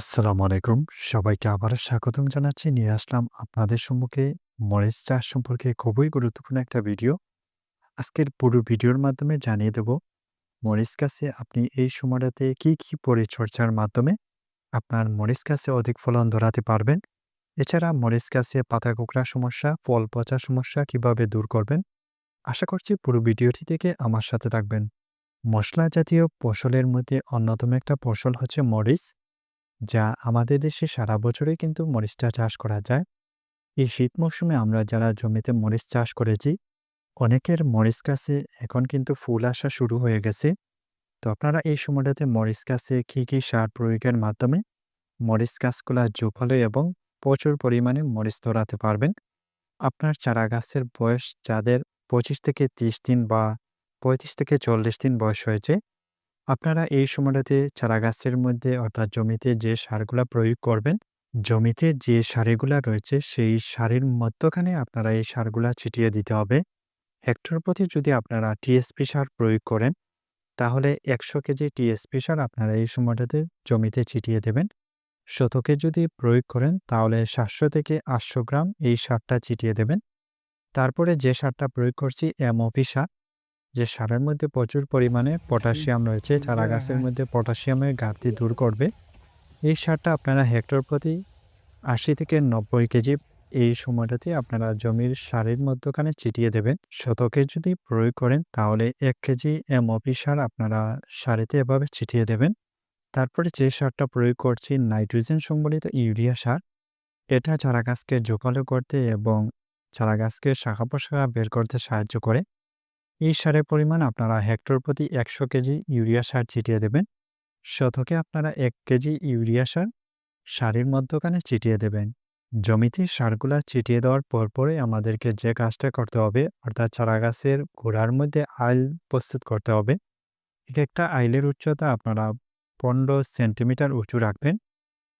আসসালামু আলাইকুম। সবাইকে আবারও স্বাগতম জানাচ্ছি। নিয়ে আসলাম আপনাদের সম্মুখে মরিচ চাষ সম্পর্কে খুবই গুরুত্বপূর্ণ একটা ভিডিও। আজকের পুরো ভিডিওর মাধ্যমে জানিয়ে দেব, মরিচ গাছে আপনি এই সময়টাতে কি, কি পরিচর্যার মাধ্যমে আপনার মরিচ গাছে অধিক ফলন ধরাতে পারবেন। এছাড়া মরিচ গাছে পাতা কোঁকড়া সমস্যা, ফল পচা সমস্যা কীভাবে দূর করবেন। আশা করছি পুরো ভিডিওটি থেকে আমার সাথে থাকবেন। মশলা জাতীয় ফসলের মধ্যে অন্যতম একটা ফসল হচ্ছে মরিচ। যা আমাদের দেশে সারা বছরই কিন্তু মরিচটা চাষ করা যায়। এই শীত মৌসুমে আমরা যারা জমিতে মরিচ চাষ করেছি, অনেকের মরিচ গাছে এখন কিন্তু ফুল আসা শুরু হয়ে গেছে। তো আপনারা এই সময়টাতে মরিচ গাছে কী, কী সার প্রয়োগের মাধ্যমে মরিচ গাছগুলা জোপালো এবং প্রচুর পরিমাণে মরিচ ধরাতে পারবেন। আপনার চারা গাছের বয়স যাদের ২৫ থেকে ৩০ দিন বা ৩৫ থেকে ৪০ দিন বয়স হয়েছে, আপনারা এই সময়টাতে চারা গাছের মধ্যে অর্থাৎ জমিতে যে সারগুলা প্রয়োগ করবেন, জমিতে যে সারিগুলা রয়েছে সেই সারির মধ্যখানে আপনারা এই সারগুলা ছিটিয়ে দিতে হবে। হেক্টর প্রতি যদি আপনারা টিএসপি সার প্রয়োগ করেন, তাহলে ১০০ কেজি টিএসপি সার আপনারা এই সময়টাতে জমিতে ছিটিয়ে দেবেন। শতকে যদি প্রয়োগ করেন তাহলে ৭০০ থেকে ৮০০ গ্রাম এই সারটা ছিটিয়ে দেবেন। তারপরে যে সারটা প্রয়োগ করছি এমওপি সার, যে সারের মধ্যে প্রচুর পরিমাণে পটাশিয়াম রয়েছে, চারা গাছের মধ্যে পটাশিয়ামের ঘাটতি দূর করবে। এই সারটা আপনারা হেক্টর প্রতি ৮০ থেকে ৯০ কেজি এই সময়টাতে আপনারা জমির সারের মধ্যখানে ছিটিয়ে দেবেন। শতকে যদি প্রয়োগ করেন তাহলে এক কেজি এমওপি সার আপনারা সারিতে এভাবে ছিটিয়ে দেবেন। তারপরে যে সারটা প্রয়োগ করছি নাইট্রোজেন সম্বলিত ইউরিয়া সার। এটা চারা গাছকে জোপালো করতে এবং চারা গাছকে শাখা-প্রশাখা বের করতে সাহায্য করে। এই সারের পরিমাণ আপনারা হেক্টর প্রতি ১০০ কেজি ইউরিয়া সার ছিটিয়ে দেবেন। শতকে আপনারা এক কেজি ইউরিয়া সার সারের মধ্যখানে ছিটিয়ে দেবেন। জমিতে সারগুলা ছিটিয়ে দেওয়ার পরপরই আমাদেরকে যে কাজটা করতে হবে, অর্থাৎ চারা গাছের গোড়ার মধ্যে আইল প্রস্তুত করতে হবে। এক একটা আইলের উচ্চতা আপনারা ১৫ সেন্টিমিটার উঁচু রাখবেন।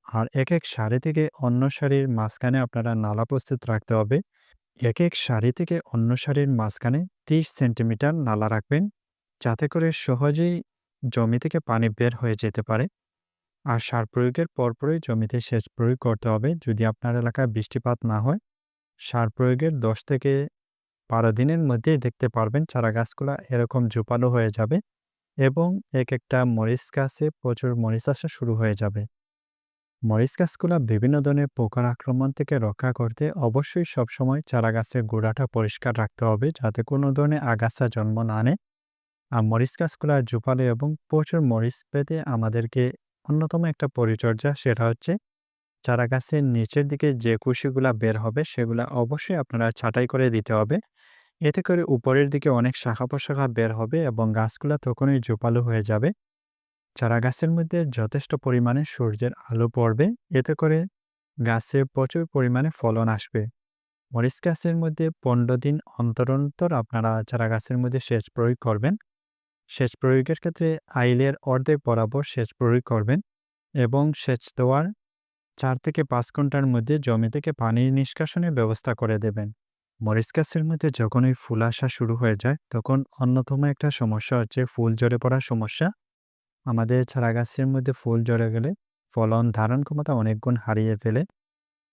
আর এক এক সারি থেকে অন্য সারির মাঝখানে আপনারা নালা প্রস্তুত রাখতে হবে। একেক সারি থেকে অন্য সারির মাঝখানে ৩০ সেন্টিমিটার নালা রাখবেন, যাতে করে সহজেই জমি থেকে পানি বের হয়ে যেতে পারে। আর সার প্রয়োগের পরপরই জমিতে সেচ প্রয়োগ করতে হবে। যদি আপনার এলাকায় বৃষ্টিপাত না হয়, সার প্রয়োগের ১০ থেকে ১২ দিনের মধ্যেই দেখতে পারবেন চারা গাছগুলা এরকম ঝোপালো হয়ে যাবে এবং একেকটা মরিচ গাছে প্রচুর মরিচ আসা শুরু হয়ে যাবে। মরিচ গাছগুলা বিভিন্ন ধরনের পোকার আক্রমণ থেকে রক্ষা করতে অবশ্যই সবসময় চারা গাছের গোড়াটা পরিষ্কার রাখতে হবে যাতে কোনো ধরনের আগাছা জন্ম না নেয়। আর মরিচ গাছগুলা জোপালো এবং প্রচুর মরিচ পেতে আমাদেরকে অন্যতম একটা পরিচর্যা সেটা হচ্ছে চারা গাছের নিচের দিকে যে কুশিগুলা বের হবে সেগুলা অবশ্যই আপনারা ছাঁটাই করে দিতে হবে। এতে করে উপরের দিকে অনেক শাখা-প্রশাখা বের হবে এবং গাছগুলা তখনই জোপালো হয়ে যাবে। চারা গাছের মধ্যে যথেষ্ট পরিমাণে সূর্যের আলো পড়বে, এতে করে গাছে প্রচুর পরিমাণে ফলন আসবে। মরিচ গাছের মধ্যে ১৫ দিন অন্তর, অন্তর আপনারা চারা গাছের মধ্যে সেচ প্রয়োগ করবেন। সেচ প্রয়োগের ক্ষেত্রে আইলের অর্ধেক বরাবর সেচ প্রয়োগ করবেন এবং সেচ দেওয়ার চার থেকে পাঁচ ঘণ্টার মধ্যে জমি থেকে পানি নিষ্কাশনের ব্যবস্থা করে দেবেন। মরিচ গাছের মধ্যে যখনই ফুল আসা শুরু হয়ে যায়, তখন অন্যতম একটা সমস্যা হচ্ছে ফুল ঝরে পড়ার সমস্যা। আমাদের চারা গাছের মধ্যে ফুল ঝরে গেলে ফলন ধারণ ক্ষমতা অনেক গুণ হারিয়ে ফেলে।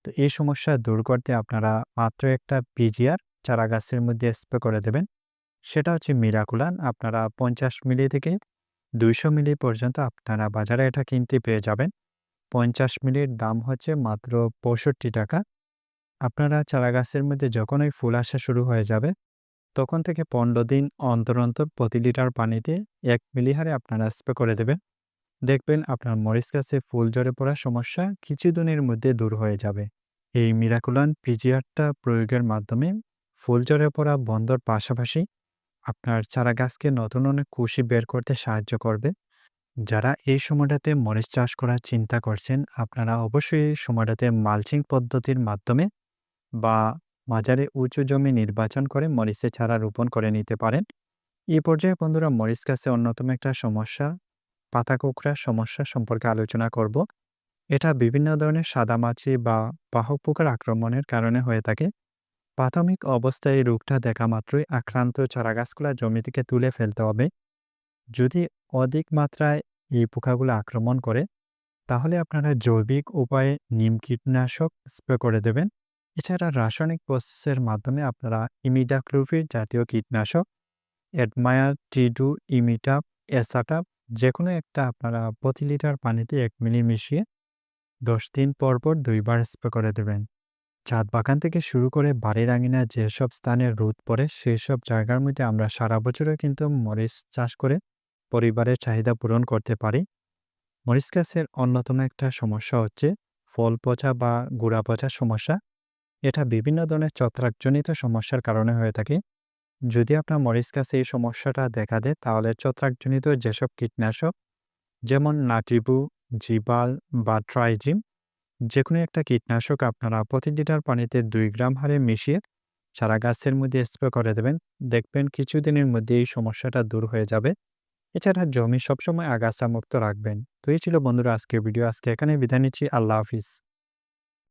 তো এই সমস্যা দূর করতে আপনারা মাত্র একটা পিজিআর চারা গাছের মধ্যে স্প্রে করে দেবেন। সেটা হচ্ছে মিরাকুলান। আপনারা ৫০ মিলি থেকে ২০০ মিলি পর্যন্ত আপনারা বাজারে এটা কিনতে পেয়ে যাবেন। ৫০ মিলির দাম হচ্ছে মাত্র ৳৬৫ আপনারা চারা গাছের মধ্যে যখনই ফুল আসা শুরু হয়ে যাবে, তখন থেকে ১৫ দিন অন্তর, অন্তর প্রতি লিটার পানিতে এক মিলি হারে আপনারা স্প্রে করে দেবেন। দেখবেন আপনার মরিচ গাছে ফুল ঝরে পড়ার সমস্যা কিছুদিনের মধ্যে দূর হয়ে যাবে। এই মিরাকুলান পিজিআরটা প্রয়োগের মাধ্যমে ফুল ঝরে পড়া বন্ধর পাশাপাশি আপনার চারা গাছকে নতুন অনেক কুশি বের করতে সাহায্য করবে। যারা এই সময়টাতে মরিচ চাষ করার চিন্তা করছেন, আপনারা অবশ্যই এই সময়টাতে মালচিং পদ্ধতির মাধ্যমে বা মাঝারি উঁচু জমি নির্বাচন করে মরিচের ছাড়া রোপণ করে নিতে পারেন। এ পর্যায়ে বন্ধুরা মরিচ গাছে অন্যতম একটা সমস্যা, পাতা কোঁকড়া সমস্যা সম্পর্কে আলোচনা করব। এটা বিভিন্ন ধরনের সাদামাছি বা বাহক পোকার আক্রমণের কারণে হয়ে থাকে। প্রাথমিক অবস্থায় এই রোগটা দেখা মাত্রই আক্রান্ত চারা গাছগুলা জমি থেকে তুলে ফেলতে হবে। যদি অধিক মাত্রায় এই পোকাগুলো আক্রমণ করে, তাহলে আপনারা জৈবিক উপায়ে নিম কীটনাশক স্প্রে করে দেবেন। এছাড়া রাসায়নিক প্রসেসের মাধ্যমে আপনারা ইমিডাক্লোপিড জাতীয় কীটনাশক, অ্যাডমায়ার, টিডু, ইমিটাপ, এসাটাপ যেকোনো একটা আপনারা প্রতি লিটার পানিতে এক মিলি মিশিয়ে ১০ দিন পর, পর ২ স্প্রে করে দেবেন। ছাদ বাগান থেকে শুরু করে বাড়ির আঙিনায় যেসব স্থানে রোদ পড়ে সেসব জায়গার মধ্যে আমরা সারা বছরও কিন্তু মরিচ চাষ করে পরিবারের চাহিদা পূরণ করতে পারি। মরিচ গাছের অন্যতম একটা সমস্যা হচ্ছে ফল পচা বা গোড়া পচার সমস্যা। এটা বিভিন্ন ধরনের ছত্রাকজনিত সমস্যার কারণে হয়ে থাকে। যদি আপনার মরিচ গাছে এই সমস্যাটা দেখা দেয় তাহলে ছত্রাকজনিত যেসব কীটনাশক যেমন নাটিবু, জিবাল বা ট্রাইজিম যেকোনো একটা কীটনাশক আপনারা প্রতি লিটার পানিতে দুই গ্রাম হারে মিশিয়ে চারা গাছের মধ্যে স্প্রে করে দেবেন। দেখবেন কিছুদিনের মধ্যে এই সমস্যাটা দূর হয়ে যাবে। এছাড়া জমি সবসময় আগাছা মুক্ত রাখবেন। তো এই ছিল বন্ধুরা আজকের ভিডিও। আজকে এখানে বিদায় নিচ্ছি। আল্লাহ হাফিজ।